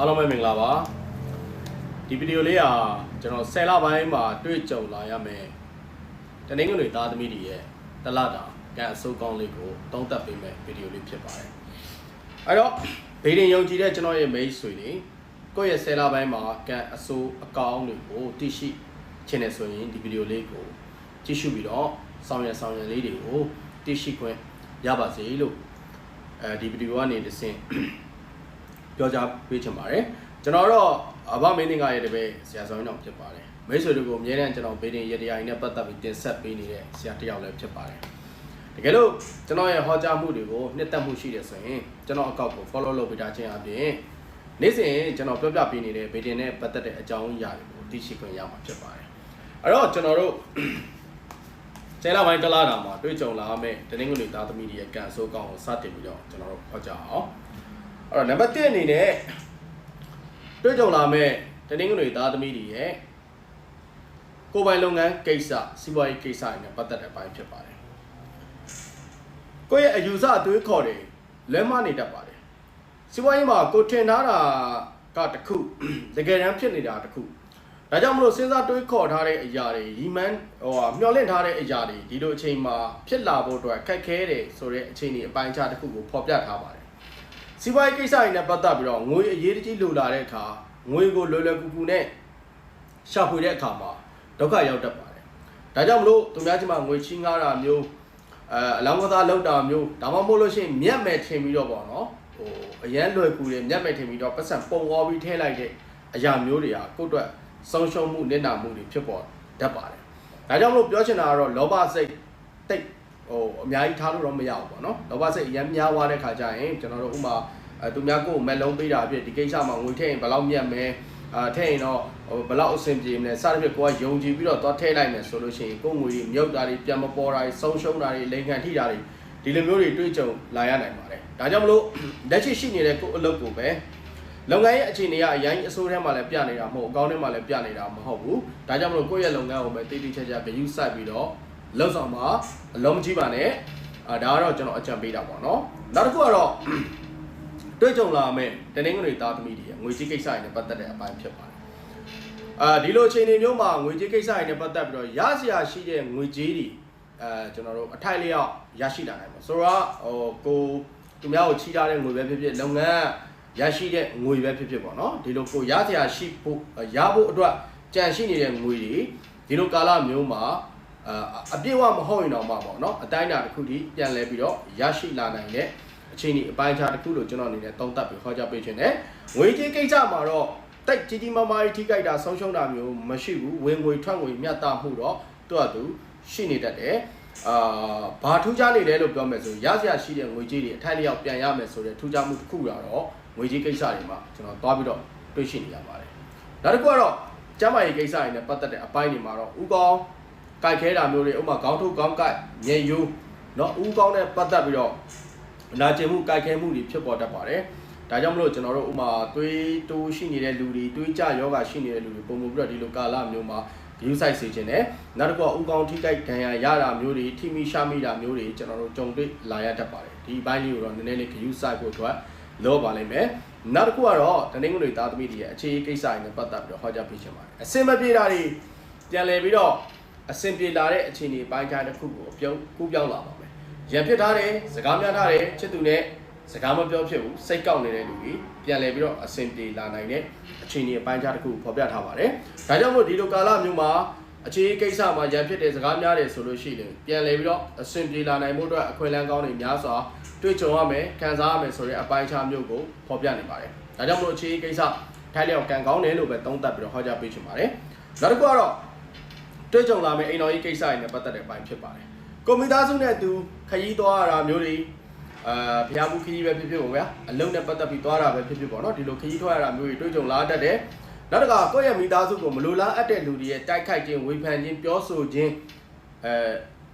အားလုံးပဲမင်္ဂလာပါဒီဗီဒီယိုလေးကကျွန်တော်10လပိုင်းမှာတွေ့ကြုံလာရမယ်တနင်္ဂနွေသားသမီးတွေရဲ့တလတာကန်အစိုးကောင်းလေးကိုတုံးသက်ပေးမယ်ဗီဒီယိုလေးဖြစ်ပါတယ်အဲ့တော့ဗီဒီယိုယုံကြည်တဲ့ကျွန်တော်ရဲ့မိတ်ဆွေတွေကိုယ့်ရဲ့10လပိုင်းမှာကန်အစိုးအကောင်းတွေကိုသိရှိချင်တယ်ဆိုရင်ဒီဗီဒီယိုလေးကိုကြည့်ရှုပြီးတော့ဆောင်ရဆောင်ရလေးတွေကိုသိရှိခွင့်ရပါစေလို့အဲဒီဗီဒီယိုကနေတစ်ဆင့် ပြောကြားပေးချင်ပါတယ်ကျွန်တော်တော့အဘမင်းသင်္ကာရဲ့တပည့်ဆရာဆောင်တော်ဖြစ်ပါတယ်မိတ်ဆွေတို့ကိုအမြဲတမ်းကျွန်တော်ဗေဒင်ရတရားနဲ့ပတ်သက်ပြီးတင်ဆက်ပေးနေတဲ့ဆရာတစ်ယောက်လည်းဖြစ်ပါတယ်တကယ်လို့ကျွန်တော်ရဲ့ဟောကြားမှုတွေကိုနှစ်သက်မှုရှိတယ်ဆိုရင်ကျွန်တော်အကောက်ကို follow လုပ်ပေးတာချင်းအပြင်နေ့စဉ်ကျွန်တော်ပြောပြပေးနေတဲ့ဗေဒင်နဲ့ပတ်သက်တဲ့အကြောင်းအရာတွေကိုသိရှိခွင့်ရမှာဖြစ်ပါတယ်အဲ့တော့ကျွန်တော်တို့ကျဲလာပိုင်းတလားတာမှာတွေ့ကြုံလာမယ့်တနင်္ဂနွေသားသမီးတွေရဲ့ကံအဆိုးကောင်းကိုစတင်ပြီးတော့ကျွန်တော်တို့ဟောကြားအောင် အဲ့တော့နံပါတ်1အနေနဲ့တွေ့ကြုံလာမဲ့တနင်္ဂနွေသားသမီးတွေရဲ့ကိုယ်ပိုင်လုပ်ငန်းကိစ္စစီးပွားရေးကိစ္စတွေနဲ့ပတ်သက်တဲ့အပိုင်းဖြစ်ပါတယ်ကိုယ့်ရဲ့အယူဆအသွေးခေါ်တွေလွဲမနေတတ်ပါတယ်စီးပွားရေးမှာကိုထင်ထားတာကတစ်ခုတကယ်တမ်းဖြစ်နေတာတစ်ခုဒါကြောင့်မလို့စဉ်းစားတွေးခေါ်ထားတဲ့အရာတွေရီမန်ဟိုဟာမျှော်လင့်ထားတဲ့အရာတွေဒီလိုအချိန်မှာဖြစ်လာဖို့အတွက်ခက်ခဲတယ်ဆိုတဲ့အချိန်ဒီအပိုင်းခြားတစ်ခုကိုဖော်ပြထားပါတယ် စီးပွားရေးကိစ္စတွေနဲ့ပတ်သက်ပြီးတော့ငွေအရေးတကြီးလိုလာတဲ့အခါငွေကိုလွယ်လွယ်ကူကူနဲ့ရှာဖွေတဲ့အခါမှာဒုက္ခရောက်တတ်ပါတယ်။ဒါကြောင့်မလို့သူများချင်းမှာငွေချင်းငားတာမျိုးအဲအလောင်းကစားလောက်တာမျိုးဒါမှမဟုတ်လို့ရှိရင်မြက်မဲ့ထင်ပြီးတော့ပေါ့နော်ဟိုအရန်လွယ်ကူတယ်မြက်မဲ့ထင်ပြီးတော့ပတ်စံပုံဝေါ်ပြီးထဲလိုက်တဲ့အရာမျိုးတွေကကိုယ့်အတွက်ဆုံးရှုံးမှုနစ်နာမှုတွေဖြစ်ပေါ်တတ်ပါတယ်။ဒါကြောင့်မလို့ပြောချင်တာကတော့လောဘစိတ်တိတ် ဟိုအများကြီးထားလို့တော့မရဘူးပေါ့နော်လောဘစိတ်အရင်များသွားတဲ့ခါကျရင်ကျွန်တော်တို့ဥမာအဲသူများကိုယ်မက်လုံးပေးတာအဖြစ်ဒီကိစ္စမှာငွေထည့်ရင်ဘယ်လောက်မြတ်မယ်အာထည့်ရင်တော့ဟိုဘယ်လောက်အဆင်ပြေမလဲစသဖြင့်ကိုကယုံကြည်ပြီးတော့သွားထည့်လိုက်မယ်ဆိုလို့ရှိရင်ကိုယ်ငွေတွေမြုပ်တာတွေပြန်မပေါ်တာတွေဆုံးရှုံးတာတွေလိန်ခံထိတာတွေဒီလိုမျိုးတွေတွေ့ကြုံလာရနိုင်ပါတယ်ဒါကြောင့်မလို့လက်ရှိရှိနေတဲ့ကိုယ်အလုပ်ကိုပဲလုပ်ငန်းရဲ့အခြေအနေကအရင်အစိုးရထဲမှာလည်းပြနေတာမဟုတ်အကောင့်ထဲမှာလည်းပြနေတာမဟုတ်ဘူးဒါကြောင့်မလို့ကိုယ့်ရဲ့လုပ်ငန်းကိုပဲတိတိကျကျဂရုစိုက်ပြီးတော့ လုပ်ဆောင်မှာအလုံးမကြီးပါနဲ့အာဒါကတော့ကျွန်တော်အကြံပေးတာပေါ့နော်နောက်တစ်ခုကတော့တွေ့ကြုံလာမယ့်တနင်္ဂနွေသားသမီးတွေရဲ့ငွေကြေးကိစ္စတွေနဲ့ပတ်သက်တဲ့အပိုင်းဖြစ်ပါတယ်အာဒီလိုအခြေအနေမျိုးမှာငွေကြေးကိစ္စတွေနဲ့ပတ်သက်ပြီးတော့ရစရာရှိတဲ့ငွေကြေးတွေအဲကျွန်တော်တို့အထိုက်လျောက်ရရှိလာနိုင်ပါဆိုတော့ဟိုကိုသူများကိုချီးထားတဲ့ငွေပဲဖြစ်ဖြစ်လုပ်ငန်းရရှိတဲ့ငွေပဲဖြစ်ဖြစ်ပေါ့နော်ဒီလိုကိုရစရာရှိဖို့ရဖို့အတွက်ကြံရှိနေတဲ့ငွေတွေဒီလိုကာလမျိုးမှာ အာအပြည့်အဝမဟုတ်ရင်တော့မှပေါ့နော်အတိုင်းအတာတစ်ခုထိပြန်လဲပြီးတော့ရရှိလာနိုင်တဲ့အချိန်ဒီအပိုင်းခြားတစ်ခုလို့ကျွန်တော်အနေနဲ့သုံးသပ်ပြီးဟောကြားပေးခြင်းနဲ့ငွေကြေးကိစ္စမှာတော့တိုက်ကြီးကြီးမားမားကြီးထိကြိုက်တာဆုံးရှုံးတာမျိုးမရှိဘူးဝင်ငွေထွက်ငွေမျှတမှုတော့သူ့အတူရှိနေတတ်တယ်အာဘာထူးခြားနေလဲလို့ပြောမယ်ဆိုရစရာရှိတဲ့ငွေကြေးတွေအထိုက်လျောက်ပြန်ရမယ်ဆိုတဲ့ထူးခြားမှုတစ်ခုကတော့ငွေကြေးကိစ္စတွေမှာကျွန်တော်သွားပြီးတော့တွေ့ရှိနေရပါတယ်နောက်တစ်ခုကတော့ကျမ်းမာရေးကိစ္စတွေနဲ့ပတ်သက်တဲ့အပိုင်းတွေမှာတော့ဥကောင်း ကြိုက်ခဲတာမျိုးတွေဥပမာခေါင်းထုတ်ခေါင်းကိုက်ညင်ယူเนาะဥကောင်းနဲ့ပတ်သက်ပြီးတော့ နာကျင်မှုကြိုက်ခဲမှုတွေဖြစ်ပေါ်တတ်ပါတယ်။ဒါကြောင့်မလို့ကျွန်တော်တို့ဥမာသွေးတိုးရှိနေတဲ့လူတွေသွေးကြယောဂရှိနေတဲ့လူတွေပုံမှုပြီးတော့ဒီလိုကာလမျိုးမှာယူဆိုင်စေခြင်းနဲ့နောက်တစ်ခုကဥကောင်းထိကြိုက်ဒဏ်ရာရတာမျိုးတွေထိမိရှာမိတာမျိုးတွေကျွန်တော်တို့ကြုံတွေ့လာရတတ်ပါတယ်။ဒီဘိုင်းလေးကိုတော့နည်းနည်းလေးဂယူဆိုင်ဖို့အတွက်လောပါလိမ့်မယ်။နောက်တစ်ခုကတော့တနင်္ဂနွေသားသမီးတွေရဲ့အခြေအကိစ္စတွေနဲ့ပတ်သက်ပြီးတော့ဟောကြားပေးချင်ပါတယ်။အစင်မပြေတာတွေပြန်လည်ပြီးတော့ အစင်ပြေလာတဲ့အခြေအနေပိုင်းခြားတစ်ခုကိုပြုံးကူးပြောင်းလာပါမယ်။ရံဖြစ်ထားတယ်စကားများထားတယ်ချစ်သူနဲ့စကားမပြောဖြစ်ဘူးစိတ်ကောက်နေတဲ့လူကြီးပြန်လဲပြီးတော့အဆင်ပြေလာနိုင်တဲ့အခြေအနေအပိုင်းခြားတစ်ခုဖော်ပြထားပါတယ်ဒါကြောင့်မို့ဒီလိုကာလမျိုးမှာအခြေအကိစ္စမှာရံဖြစ်တဲ့စကားများတယ်ဆိုလို့ရှိရင်ပြန်လဲပြီးတော့အဆင်ပြေလာနိုင်မှုအတွက်အခွင့်အလမ်းကောင်းတွေများစွာတွေ့ကြုံရမယ်ခံစားရမယ်ဆိုတဲ့အပိုင်းခြားမျိုးကိုဖော်ပြနေပါတယ်ဒါကြောင့်မို့အခြေအကိစ္စထိုက်လျောက်ကံကောင်းတယ်လို့ပဲသုံးသပ်ပြီးတော့ဟောကြားပေးချင်ပါတယ်နောက်တစ်ခုကတော့ တွေ့ကြုံလာမယ့်အိမ်တော်ကြီးကိစ္စတွေနဲ့ပတ်သက်တဲ့အပိုင်းဖြစ်ပါတယ်။ကွန်ပျူတာစုနဲ့သူခရီးသွားရတာမျိုးတွေအာဖျားမှုခရီးပဲဖြစ်ဖြစ်ပေါ့ဗျာအလုံးနဲ့ပတ်သက်ပြီးသွားတာပဲဖြစ်ဖြစ်ပေါ့နော်ဒီလိုခရီးထွက်ရတာမျိုးတွေတွေ့ကြုံလာတတ်တယ်။နောက်တစ်ခါကိုယ့်ရဲ့မိသားစုကိုမလိုလားအပ်တဲ့လူတွေရဲ့တိုက်ခိုက်ခြင်းဝေဖန်ခြင်းပြောဆိုခြင်းအဲ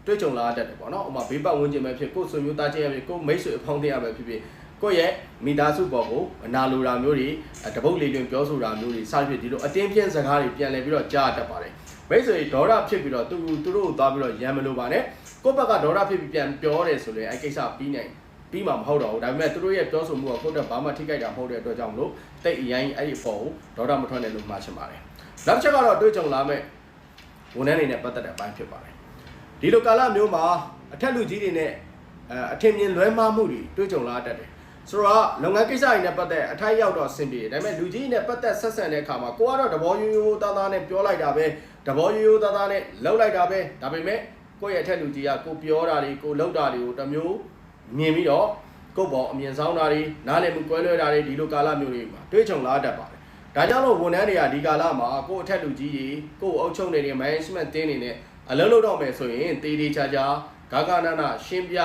တွေ့ကြုံလာတတ်တယ်ပေါ့နော်။ဥပမာဘေးပတ်ဝန်းကျင်ပဲဖြစ်ကိုယ်ဆွေမျိုးသားချင်းရဖြစ်ကိုယ်မိတ်ဆွေအပေါင်းအသင်းရပဲဖြစ်ဖြစ် ကိုယ့်ရဲ့မိသားစုပေါ်ကိုအနာလိုတာမျိုးတွေအဲတပုတ်လေးတွင်ပြောဆိုတာမျိုးတွေစသဖြင့်ဒီလိုအတင်းပြင်းစကားတွေပြန်လည်ပြီးတော့ကြားတတ်ပါတယ်။မိတ်ဆွေဒေါရဖြစ်ပြီးတော့သူသူတို့ကိုသွားပြီးတော့ရံမလို့ပါနဲ့ကိုယ့်ဘက်ကဒေါရဖြစ်ပြီးပြန်ပြောတယ်ဆိုရင်အဲ့ကိစ္စပြီးနိုင်ပြပြီးမှာမဟုတ်တော့ဘူးဒါပေမဲ့သူတို့ရဲ့ပြောဆိုမှုကကိုယ့်အတွက်ဘာမှထိခိုက်တာမဟုတ်တဲ့အတွက်ကြောင့်မလို့တိတ်အရင်အဲ့ဒီအပေါ်ကိုဒေါတာမထွက်နဲ့လို့မှာချင်ပါတယ်နောက်တစ်ချက်ကတော့တွေးကြုံလာမဲ့ဝန်ထမ်းတွေနဲ့ပတ်သက်တဲ့အပိုင်းဖြစ်ပါတယ်ဒီလိုကာလမျိုးမှာအထက်လူကြီးတွေနဲ့အဲအထင်မြင်လွဲမှားမှုတွေတွေးကြုံလာတတ်တယ် ဆိုတော့လုပ်ငန်းကိစ္စတွေနဲ့ပတ်သက်အထိုက်ရောက်တော့အဆင်ပြေတယ်ဒါပေမဲ့လူကြီးနဲ့ပတ်သက်ဆက်ဆံတဲ့အခါမှာကိုကတော့တဘောရိုးရိုးသားသားနဲ့ပြောလိုက်တာပဲတဘောရိုးရိုးသားသားနဲ့လှုပ်လိုက်တာပဲဒါပေမဲ့ကိုယ့်ရဲ့အထက်လူကြီးကကိုပြောတာတွေကိုလှုပ်တာတွေကိုတစ်မျိုးမြင်ပြီးတော့ကိုယ့်ဘောအမြင်ဆောင်တာတွေနားလည်မှုကွဲလွဲတာတွေဒီလိုကာလမျိုးတွေမှာတွေးကြုံလာတတ်ပါတယ်ဒါကြောင့်လို့ဝန်ထမ်းတွေကဒီကာလမှာကိုယ့်အထက်လူကြီးတွေကိုယ့်အုပ်ချုပ်နေတဲ့ management တင်းနေနဲ့အလုပ်လုပ်တော့မယ်ဆိုရင်တေးသေးချာချာဂါဂနာနာရှင်းပြ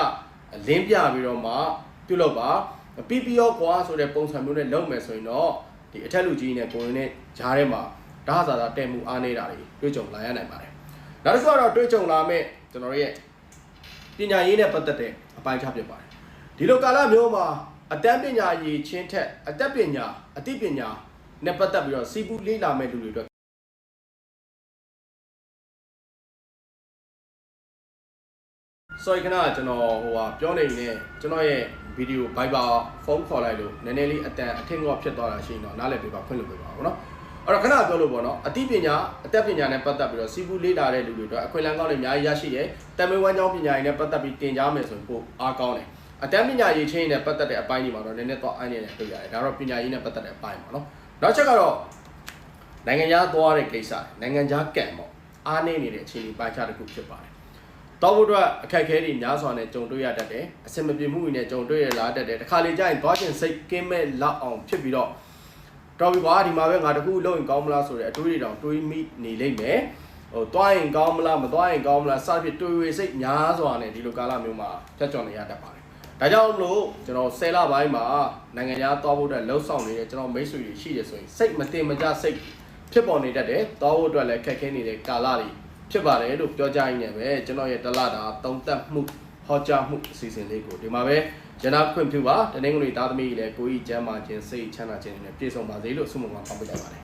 လင်းပြပြီးတော့မှပြုလုပ်ပါ PPO ကွာဆိုတဲ့ပုံစံမျိုးနဲ့လုပ်မယ်ဆိုရင်တော့ဒီအထက်လူကြီးနဲ့ကိုရင်နဲ့ဂျားထဲမှာဓာတ်စာသာတဲ့မှုအားနေတာတွေတွေ့ကြုံလာရနိုင်ပါတယ်။နောက်တစ်ခုကတော့တွေ့ကြုံလာမဲ့ကျွန်တော်တို့ရဲ့ပညာရေးနဲ့ပတ်သက်တဲ့အပိုင်းခြားဖြစ်ပါတယ်။ဒီလိုကာလမျိုးမှာအတန်းပညာရေးချင်းထက်အသက်ပညာအသိပညာနဲ့ပတ်သက်ပြီးတော့စီပူလေးလာမဲ့လူတွေအတွက်ဆိုရင်ခဏကျွန်တော်ဟိုဟာပြောနေနေကျွန်တော်ရဲ့ ဗီဒီယို Viber ဖုန်းခေါ်လိုက်လို့နည်းနည်းလေးအတန်အထင်ကောဖြစ်သွားတာရှိရင်တော့နားလည်ပေးပါဖွင့်လို့ပေးပါဘောနော်အဲ့တော့ခဏပြောလို့ပေါ့နော်အသိပညာအသက်ပညာနဲ့ပတ်သက်ပြီးတော့စီပူလေးလာတဲ့လူတွေအတွက်အခွင့်အလမ်းကောင်းတွေအများကြီးရရှိတယ်တမန်ဝမ်းကြောင်းပညာရေးနဲ့ပတ်သက်ပြီးတင်ကြားမယ်ဆိုရင်ပိုအားကောင်းတယ်အတန်းပညာရေးချင်းနဲ့ပတ်သက်တဲ့အပိုင်းတွေမှာတော့နည်းနည်းတော့အန်းနေတယ်တွေ့ရတယ်ဒါတော့ပညာရေးနဲ့ပတ်သက်တဲ့အပိုင်းပေါ့နော်နောက်ချက်ကတော့နိုင်ငံခြားသွားတဲ့ကိစ္စနိုင်ငံခြားကံပေါ့အားနေနေတဲ့အခြေအနေပိုင်းခြားတစ်ခုဖြစ်ပါတယ် တော့ဘုရားအခက်အခဲတွေများစွာနဲ့ကြုံတွေ့ရတတ်တယ်အဆင်မပြေမှုတွေနဲ့ကြုံတွေ့ရလာတတ်တယ်တခါလေကြာရင်သွားခြင်းစိတ်ကင်းမဲ့လောက်အောင်ဖြစ်ပြီးတော့တော်ပြီကွာဒီမှာပဲငါတခုလုပ်ရင်ကောင်းမလားဆိုတဲ့အတွေးတွေတောင်တွေးမိနေလိမ့်မယ်ဟိုသွားရင်ကောင်းမလားမသွားရင်ကောင်းမလားစသဖြင့်တွေးဝေစိတ်များစွာနဲ့ဒီလိုကာလမျိုးမှာဖြတ်ကျော်နေရတတ်ပါတယ်ဒါကြောင့်မလို့ကျွန်တော်10လပိုင်းမှာနိုင်ငံခြားသွားဖို့အတွက်လှုပ်ဆောင်နေတဲ့ကျွန်တော်မိတ်ဆွေတွေရှိတယ်ဆိုရင်စိတ်မတင်မကြစိတ်ဖြစ်ပေါ်နေတတ်တယ်သွားဖို့အတွက်လည်းခက်ခဲနေတဲ့ကာလတွေ ဖြစ်ပါတယ်လို့ပြောကြရင်းနဲ့ပဲကျွန်တော်ရဲ့တလတာသုံးသက်မှုဟောကြားမှုအစီအစဉ်လေးကိုဒီမှာပဲရနာခွင့်ပြုပါတနင်္ဂနွေသားသမီးကြီးလည်းကိုကြီးကျမ်းမာခြင်းစိတ်ချမ်းသာခြင်းတွေနဲ့ပြည့်စုံပါစေလို့ဆုမွန်ကောင်းတောင်းပေးလိုက်ပါတယ်